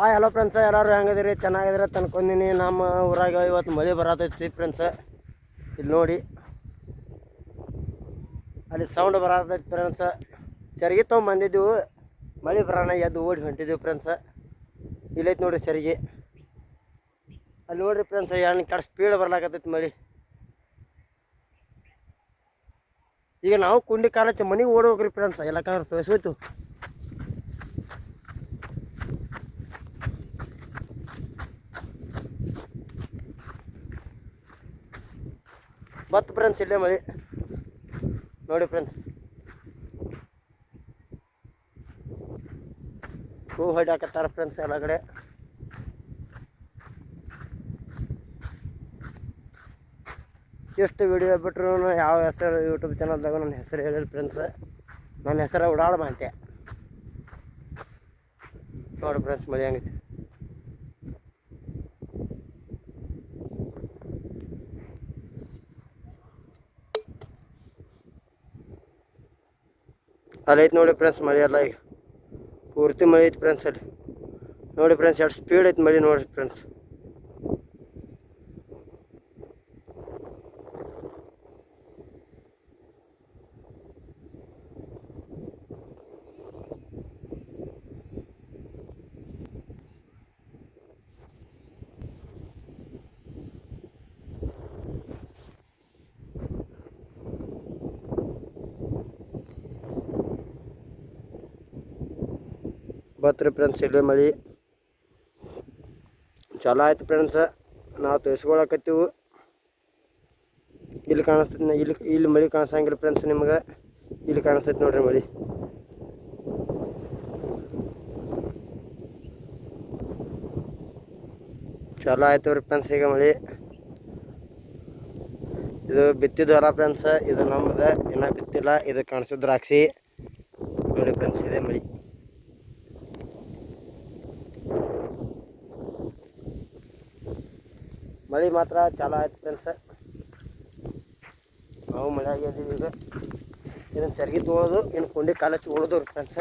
Hi hello friends ಎಲ್ಲರೂ ಹೆಂಗದಿರಿ ಚೆನ್ನಾಗಿದ್ರೆ ತನ್ಕೊಂಡಿನಿ ನಮ್ಮ ಊರಾಗ ಇವತ್ತು ಮಳೆ ಬರತೈತಿ ಫ್ರೆಂಡ್ಸ್ ಇಲ್ಲಿ ನೋಡಿ. ಅಲ್ಲಿ ಸೌಂಡ್ ಬರತೈತಿ ಫ್ರೆಂಡ್ಸ್ ಚರಿಗೆ ತೊಗೊಂಬಂದಿದ್ದೆವು ಮಳೆ ಬರೋಣ ಎದ್ದು ಓಡಿ ಹೊಂಟಿದ್ದೆವು ಫ್ರೆಂಡ್ಸ್ ಇಲ್ಲೈತಿ ನೋಡಿ ಸರಿಗೆ ಅಲ್ಲಿ ನೋಡ್ರಿ ಫ್ರೆಂಡ್ಸ್ ಏನು ಕಡೆ ಸ್ಪೀಡ್ ಬರ್ಲಾಕತ್ತೈತಿ ಮಳೆ. ಈಗ ನಾವು ಕುಂಡಿ ಕಾಲಕ್ಕೆ ಮನೆಗೆ ಓಡೋಗ್ರಿ ಫ್ರೆಂಡ್ಸ್ ಎಲ್ಲ ಕಾರ್ ತೋರಿಸೋಯ್ತು ಬತ್ತು ಫ್ರೆಂಡ್ಸ್ ಇಲ್ಲೇ ಮಳೆ. ನೋಡಿ ಫ್ರೆಂಡ್ಸ್ ಹೂ ಹೊಡ್ಯಾಕತ್ತಾರ ಫ್ರೆಂಡ್ಸ್ ಎಲ್ಲ ಕಡೆ. ಎಷ್ಟು ವಿಡಿಯೋ ಬಿಟ್ರು ಯಾವ ಹೆಸರು ಯೂಟ್ಯೂಬ್ ಚಾನಲ್ದಾಗ ನನ್ನ ಹೆಸರು ಹೇಳಿಲ್ಲ ಫ್ರೆಂಡ್ಸ್ ನನ್ನ ಹೆಸರು ಉಡಾಳ ಮಾಂತೆ ನೋಡಿ ಫ್ರೆಂಡ್ಸ್ ಮಳೆ ಹಂಗೈತಿ. ಅಲ್ಲಿ ಐತಿ ನೋಡಿ ಫ್ರೆಂಡ್ಸ್ ಮಳೆ ಎಲ್ಲ ಈಗ. ಪೂರ್ತಿ ಮಳೆ ಐತೆ ಫ್ರೆಂಡ್ಸ್ ಅಲ್ಲಿ. ನೋಡಿ ಫ್ರೆಂಡ್ಸ್ ಎಷ್ಟು ಸ್ಪೀಡ್ ಐತೆ ಮಳೆ ನೋಡಿ ಫ್ರೆಂಡ್ಸ್ ಬತ್ರಿ ಫ್ರೆಂಡ್ಸ್ ಇಲ್ಲೇ ಮಳೆ. ಚಲೋ ಆಯ್ತು ಫ್ರೆಂಡ್ಸ್ ನಾವು ತೋರಿಸ್ಕೊಳಕತ್ತೀವಿ. ಇಲ್ಲಿ ಕಾಣಿಸ್ತೈತಿ ಇಲ್ಲಿ ಇಲ್ಲಿ ಮಳೆ ಕಾಣಿಸಂಗಿಲ್ಲ ಫ್ರೆಂಡ್ಸ್ ನಿಮ್ಗೆ. ಇಲ್ಲಿ ಕಾಣಿಸ್ತೈತಿ ನೋಡ್ರಿ ಮಳೆ. ಚಲೋ ಆಯ್ತು ರೀ ಫ್ರೆಂಡ್ಸ್ ಈಗ ಮಳೆ. ಇದು ಬಿತ್ತಿದ ಹೊರ ಫ್ರೆಂಡ್ಸ್ ಇದು ನಮ್ಮದು ಇನ್ನೂ ಬಿತ್ತಿಲ್ಲ, ಇದು ಕಾಣಿಸೋ ದ್ರಾಕ್ಷಿ. ನೋಡಿ ಫ್ರೆಂಡ್ಸ್ ಇದೆ ಮಳೆ. ಮಳೆ ಮಾತ್ರ ಚಾಲ ಆಯ್ತು ಫ್ರೆಂಡ್ಸ್ ನಾವು ಮಳೆ ಆಗಿದ್ದೀವಿ ಈಗ. ಇದನ್ನು ಚರ್ಗಿ ತೊಗೊಳೋದು, ಇನ್ನು ಕುಂಡಿ ಕಾಲ ಉಳಿದವ್ರಿ ಫ್ರೆಂಡ್ಸ್